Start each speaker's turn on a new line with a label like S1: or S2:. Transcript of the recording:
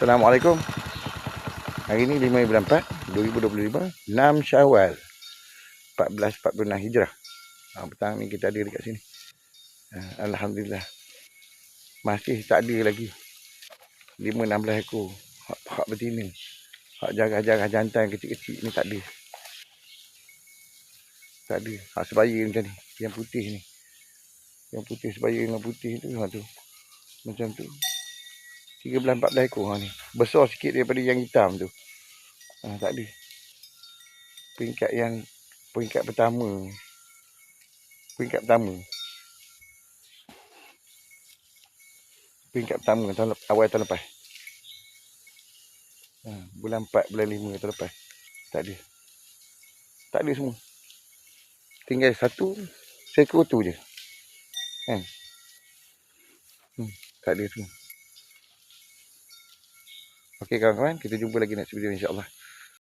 S1: Assalamualaikum. Hari ni 5 bulan 4, 2025, 6 Syawal. 1446 Hijrah. Ha, petang ni kita ada dekat sini. Ha, Alhamdulillah. Masih tak ada lagi. 5-16 ekor. Hak, hak betina. Hak jarah-jarah jantan kecil-kecil ni tak ada. Tak ada. Hak sebaya macam ni. Yang putih ni. Yang putih sebaya dengan putih tu. Ha, tu. Macam tu. 13-14 ekor ha, ni. Besar sikit daripada yang hitam tu. Ha, tak ada. Peringkat yang peringkat pertama. Peringkat pertama. Peringkat pertama tahun awal tahun lepas. Ha, bulan 4, bulan 5 tahun lepas. Tak ada. Tak ada semua. Tinggal satu seekor tu je. Kan? Hmm, tak ada semua. Okey kawan-kawan, kita jumpa lagi next video insya-Allah.